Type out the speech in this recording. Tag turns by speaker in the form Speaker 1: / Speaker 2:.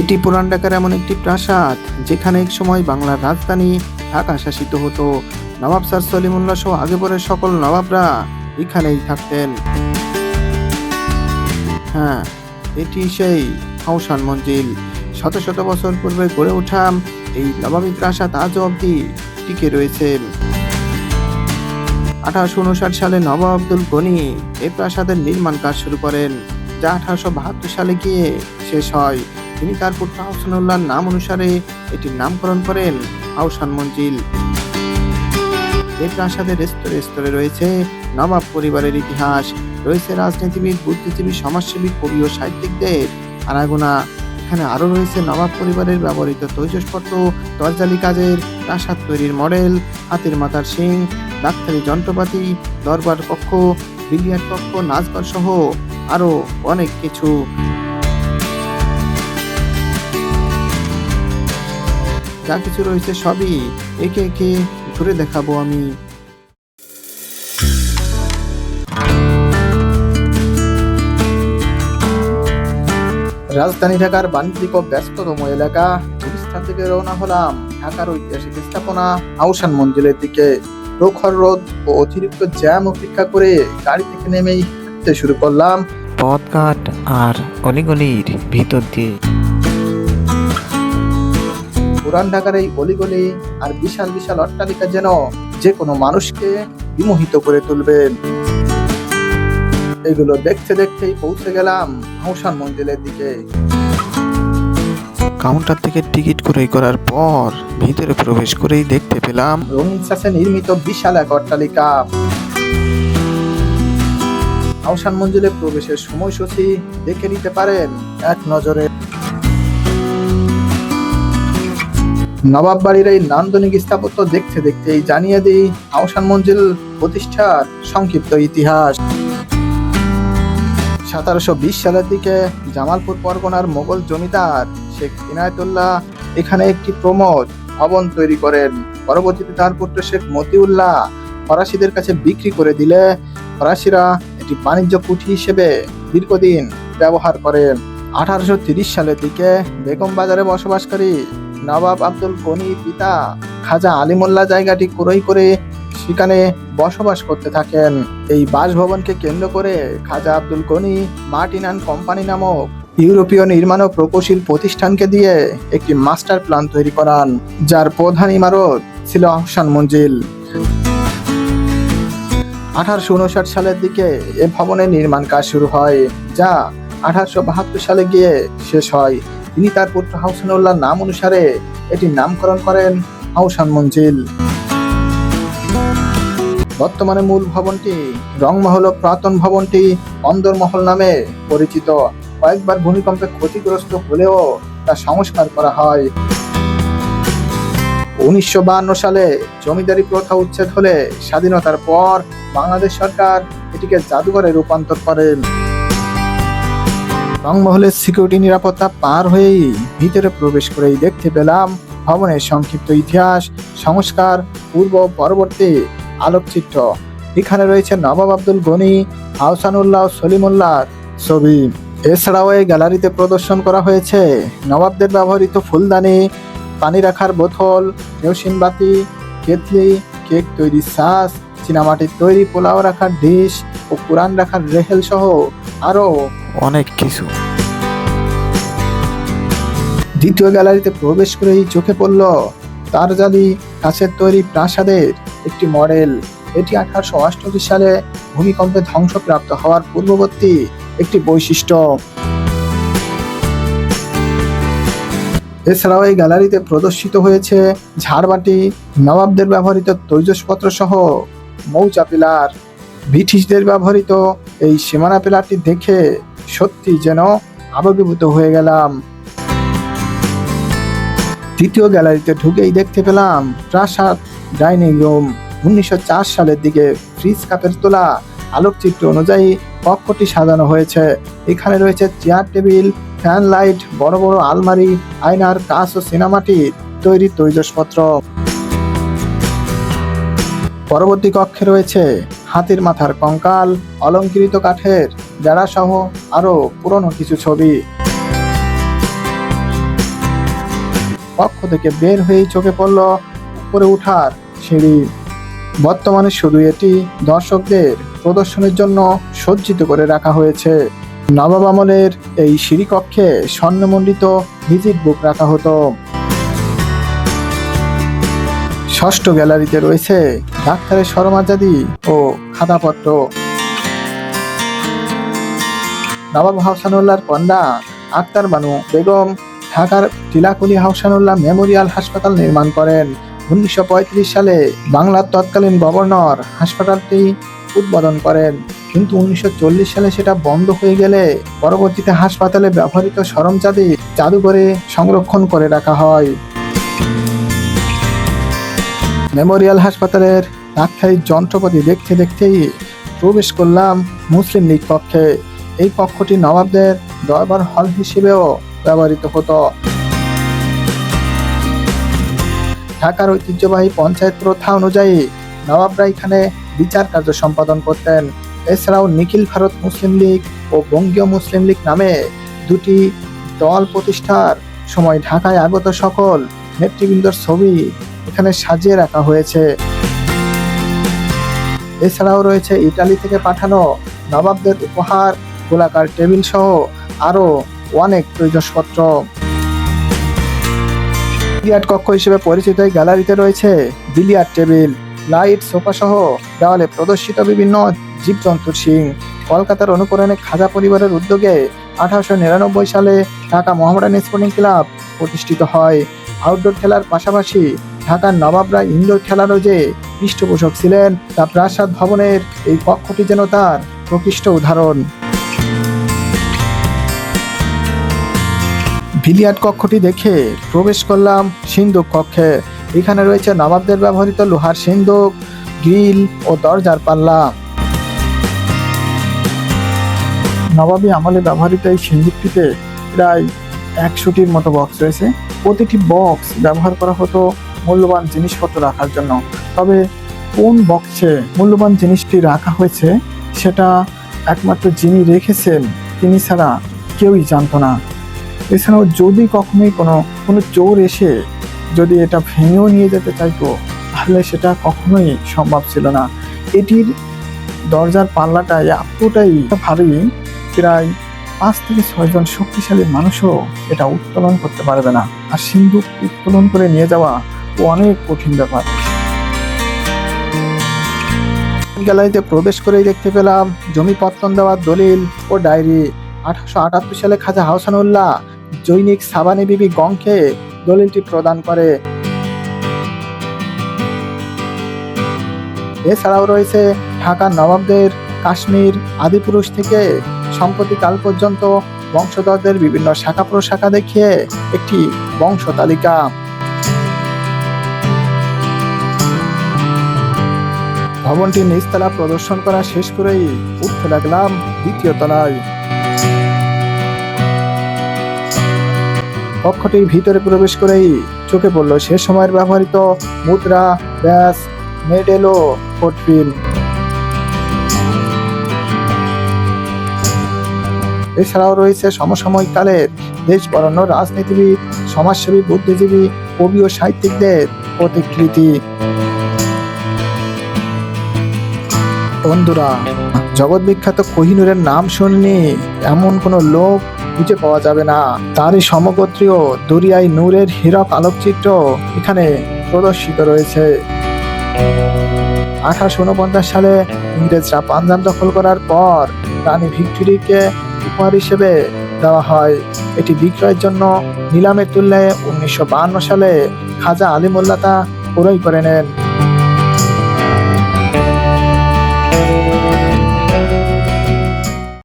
Speaker 1: এটি পুরান ঢাকার এমন একটি প্রাসাদ, যেখানে এক সময় বাংলার রাজধানী ঢাকা শাসিত হতো। নবাব স্যার সলিমুল্লাহ সহ আগে পরে সকল নবাবরা এখানেই থাকতেন। হ্যাঁ এটি সেই হাউসান মঞ্জিল। শত শত বছর পূর্বে গড়ে ওঠা এই নবাবী প্রাসাদ আজও অবধি টিকে রয়েছে। আঠারোশো উনষাট সালে নবাব আব্দুল গনি এই প্রাসাদের নির্মাণ কাজ শুরু করেন, যা আঠারোশো বাহাত্তর সালে গিয়ে শেষ হয়। তিনি তার পুত্র হাসানুল্লাহর নাম অনুসারে এটির নামকরণ করেন আহসান মঞ্জিল। এই প্রাসাদের স্তরে স্তরে রয়েছে নবাব পরিবারের ইতিহাস। রয়েছে রাজনীতিবিদ, বুদ্ধিজীবী, সমাজসেবী, কবি ও সাহিত্যিকদের আনাগোনা এখানে আরও রয়েছে নবাব পরিবারের ব্যবহৃত তৈজসপত্র, দরজালি কাজের প্রাসাদ তৈরির মডেল, হাতের মাথার শিং, ডাক্তারি যন্ত্রপাতি, দরবার কক্ষ, বিলিয়ার্ড কক্ষ, নাচঘর সহ আরও অনেক কিছু। যা কিছু রয়েছে সবই একে একে ঘুরে দেখাবো আমি। রাজধানী ঢাকার বাণিজ্যিক ও ব্যস্ততম এলাকা, গুলিস্তান থেকে রওনা হলাম ঢাকার ঐতিহাসিক স্থাপনা আউসান মঞ্জিলের দিকে। প্রখর রোদ ও অতিরিক্ত জ্যাম অপেক্ষা করে গাড়ি থেকে নেমেই হাঁটতে শুরু করলাম।
Speaker 2: পথঘাট আর অলিগলির ভিতর দিয়ে।
Speaker 1: পুরান ঢাকার এই অলিগলি আর বিশাল বিশাল অট্টালিকা যেন যে কোনো মানুষকে বিমোহিত করে তুলবে। এগুলো দেখতে দেখতেই পৌঁছে গেলাম হাউসান মঞ্জিলের দিকে।
Speaker 2: কাউন্টার থেকে টিকিট ক্রয় করার পর ভিতরে প্রবেশ করেই দেখতে পেলাম
Speaker 1: রঙিন সাসে নির্মিত বিশাল এক অট্টালিকা। আহসান মঞ্জিলে প্রবেশের সময়সূচি দেখে নিতে পারেন এক নজরে। নবাব বাড়ির এই নান্দনিক স্থাপত্য দেখতে দেখতেই জানিয়ে দিই আহসান মঞ্জিল প্রতিষ্ঠার সংক্ষিপ্ত ইতিহাস। সতেরোশো বিশ সালের দিকে জামালপুর পরগনার মোগল জমিদার শেখ ইনায়তুল্লাহ এখানে একটি প্রমোদ ভবন তৈরি করেন। পরবর্তীতে তার পুত্র শেখ মতিউল্লাহ ফরাসিদের কাছে বিক্রি করে দিলে ফরাসিরা এটি বাণিজ্য কুঠি হিসেবে দীর্ঘদিন ব্যবহার করেন। আঠারোশো সালের দিকে বেগম বাজারে বসবাসকারী নবাব আব্দুল গনি পিতা খাজা আলিমুল্লাহ জায়গাটি ক্রয় করে সেখানে বসবাস করতে থাকেন। এই বাসভবনকে কেন্দ্র করে Khwaja Abdul Gani Martin and company নামক ইউরোপীয় নির্মাণ ও প্রকৌশল প্রতিষ্ঠানকে দিয়ে একটি মাস্টার প্ল্যান তৈরি করান, যার প্রধান ইমারত ছিল আহসান মঞ্জিল। আঠারোশো উনষাট সালের দিকে এ ভবনের নির্মাণ কাজ শুরু হয়, যা আঠারোশো বাহাত্তর সালে গিয়ে শেষ হয়। তিনি তার পুত্র হাউসানুল্লাহ নাম অনুসারে এটির নামকরণ করেন হাউসান মঞ্জিল। বর্তমানে মূল ভবনটি রংমহল ও পুরাতন ভবনটি অন্দরমহল নামে পরিচিত। কয়েকবার ভূমিকম্পে ক্ষতিগ্রস্ত হলেও তা সংস্কার করা হয়। উনিশশো সালে জমিদারি প্রথা উচ্ছেদ হলে স্বাধীনতার পর বাংলাদেশ সরকার এটিকে জাদুঘরে রূপান্তর করেন। রংমহলের সিকিউরিটি নিরাপত্তা পার হয়েই ভিতরে প্রবেশ করেই দেখতে পেলাম ভবনের সংক্ষিপ্ত ইতিহাস, সংস্কার, পূর্ব পরবর্তী আলোকচিত্র। এখানে রয়েছে নবাব আব্দুল গনি, আহসানুল্লাহ ও সলিমুল্লাহ ছবি। এছাড়াও এই গ্যালারিতে প্রদর্শন করা হয়েছে নবাবদের ব্যবহৃত ফুলদানি, পানি রাখার বোতল, কেরোসিন বাতি কেতলি কেক তৈরি সাস চীনামাটির তৈরি পোলাও রাখার ডিশ ও কোরআন রাখার রেহেল সহ আরও
Speaker 2: অনেক কিছু।
Speaker 1: দ্বিতীয় গ্যালারিতে প্রবেশ করেই চোখে পড়ল তারজালি কাছের তৈরি প্রাসাদের একটি মডেল। এটি আঠারোশো অষ্টআশি সালে ভূমিকম্পে ধ্বংসপ্রাপ্ত হওয়ার পূর্ববর্তী একটি বৈশিষ্ট্য। এছাড়াও এই গ্যালারিতে প্রদর্শিত হয়েছে ঝাড়বাটি নবাবদের ব্যবহৃত তৈজসপত্র সহ মৌচা পিলার ব্রিটিশদের ব্যবহৃত এই সীমানা পিলারটি দেখে সত্যি যেন আবেগীভূত হয়ে গেলাম। তৃতীয় গ্যালারিতে ঢুকেই দেখতে পেলাম প্রাসাদ, ডাইনিং রুম, উনিশশো চার সালের দিকে ফ্রিজ কাপের তোলা, আলোকচিত্র অনুযায়ী কক্ষটি সাজানো হয়েছে। এখানে রয়েছে চেয়ার টেবিল, ফ্যান লাইট, বড় বড় আলমারি, আয়নার কাঁচ ও সিনেমাটি তৈরি তৈজসপত্র। পরবর্তী কক্ষে রয়েছে হাতির মাথার কঙ্কাল, অলঙ্কৃত কাঠের সহ আরও পুরনো কিছু ছবি। কক্ষ থেকে বের হয়েই চোখে পড়ল উপরে ওঠার সিঁড়ি। বর্তমানে শুধু এটি দর্শকদের প্রদর্শনের জন্য সজ্জিত করে রাখা হয়েছে। নবাব আমলের এই সিঁড়ি কক্ষে স্বর্ণমণ্ডিত ভিজিট বুক রাখা হতো। ষষ্ঠ গ্যালারিতে রয়েছে ডাক্তারের সরমাজাদি ও খাতাপত্র। নবাব হাসানুল্লাহর কন্যা আক্তার বানু বেগম ঢাকার টিলাকুলি হাসানুল্লাহ মেমোরিয়াল হাসপাতাল নির্মাণ করেন। উনিশশো পঁয়ত্রিশ সালে বাংলার তৎকালীন গভর্নর হাসপাতালটি উদ্বোধন করেন। কিন্তু উনিশশো চল্লিশ সালে সেটা বন্ধ হয়ে গেলে পরবর্তীতে হাসপাতালে ব্যবহৃত সরঞ্জাদি জাদুঘরে সংরক্ষণ করে রাখা হয়। মেমোরিয়াল হাসপাতালের ডাক্তারি যন্ত্রপাতি দেখতে দেখতেই প্রবেশ করলাম মুসলিম লীগ কক্ষে এই কক্ষটি নবাবদের দরবার হল হিসেবেও ব্যবহৃত হতো। ঢাকার ঐতিহ্যবাহী পঞ্চায়েত প্রথা অনুযায়ী নবাবরা এখানে বিচার কার্য সম্পাদন করতেন। এছাড়াও নিখিল ভারত মুসলিম লীগ ও বঙ্গীয় মুসলিম লীগ নামে দুটি দল প্রতিষ্ঠার সময় ঢাকায় আগত সকল নেতৃবৃন্দর ছবি এখানে সাজিয়ে রাখা হয়েছে। এছাড়াও রয়েছে ইটালি থেকে পাঠানো নবাবদের উপহার, গোলাকার টেবিল সহ আরও অনেক প্রয়োজনপত্র। বিলিয়ার্ড কক্ষ হিসেবে পরিচিত এই গ্যালারিতে রয়েছে বিলিয়ার্ড টেবিল, লাইট, সোফা সহ দেওয়ালে প্রদর্শিত বিভিন্ন জীবজন্তুর সিং কলকাতার অনুকরণে খাজা পরিবারের উদ্যোগে আঠারোশো নিরানব্বই সালে ঢাকা মোহামেডান স্পোর্টিং ক্লাব প্রতিষ্ঠিত হয়। আউটডোর খেলার পাশাপাশি ঢাকার নবাবরা ইনডোর খেলারও যে পৃষ্ঠপোষক ছিলেন, তা প্রাসাদ ভবনের এই কক্ষটি যেন তার প্রকৃষ্ট উদাহরণ। বিলিয়ার্ড কক্ষটি দেখে প্রবেশ করলাম সিন্ধুক কক্ষে। এখানে রয়েছে নবাবদের ব্যবহৃত লোহার সিন্ধুক, গ্রিল ও দরজার পাল্লা। নবাবী আমলে ব্যবহৃত এই সিন্ধুকটিতে প্রায় একশোটির মতো বক্স রয়েছে। প্রতিটি বক্স ব্যবহার করা হতো মূল্যবান জিনিসপত্র রাখার জন্য। তবে কোন বক্সে মূল্যবান জিনিসটি রাখা হয়েছে সেটা একমাত্র যিনি রেখেছেন, তিনি ছাড়া কেউই জানতো না। এছাড়াও যদি কখনোই কোনো কোনো চোর এসে যদি এটা ভেঙেও নিয়ে যেতে চাইতো, তাহলে সেটা কখনোই সম্ভব ছিল না। এটির দরজার পাল্লাটা এতটাই ভারী, প্রায় পাঁচ থেকে ছয়জন শক্তিশালী মানুষও এটা উত্তোলন করতে পারবে না। আর সিন্ধুক উত্তোলন করে নিয়ে যাওয়া অনেক কঠিন ব্যাপার। গ্যালারিতে প্রবেশ করেই দেখতে পেলাম, জমি পত্তন দেওয়ার দলিল ও ডায়েরি। আঠারোশো আটাত্তর সালে খাজা হাসানুল্লাহ জৈনিক সাবানি বিবি গংকে দলিলটি প্রদান করে। এছাড়াও রয়েছে ঢাকার নবাবদের, কাশ্মীর আদিপুরুষ থেকে সম্প্রতিকাল পর্যন্ত বংশধরদের বিভিন্ন শাখা প্রশাখা দেখিয়ে একটি বংশ তালিকা। ভবনটির নিচতলা প্রদর্শন করা শেষ করেই উঠতে লাগলাম দ্বিতীয় তলায়। কক্ষটির ভিতরে প্রবেশ করেই চোখে পড়ল সে সময়ের ব্যবহৃত মুদ্রা, ব্যাস, মেডেল ও ফোটপিন এছাড়াও রয়েছে সমসাময়িক কালের দেশ বরণ্য রাজনীতিবিদ, সমাজসেবী, বুদ্ধিজীবী, কবি ও সাহিত্যিকদের প্রতিকৃতি। বন্ধুরা, জগৎ বিখ্যাত কোহিনুরের নাম শুননি এমন কোনো লোক খুঁজে পাওয়া যাবে না। তারই সমগোত্রীয় দরিয়াই নূরের হীরক আলোকচিত্র এখানে প্রদর্শিত রয়েছে। আঠারোশো উনপঞ্চাশ সালে ইংরেজরা পাঞ্জাব দখল করার পর রানী ভিক্টোরিয়াকে উপহার হিসেবে দেওয়া হয়। এটি বিক্রয়ের জন্য নিলামে তুললে উনিশশো সালে খাজা আলিমুল্লাতা ক্রয় করে নেন।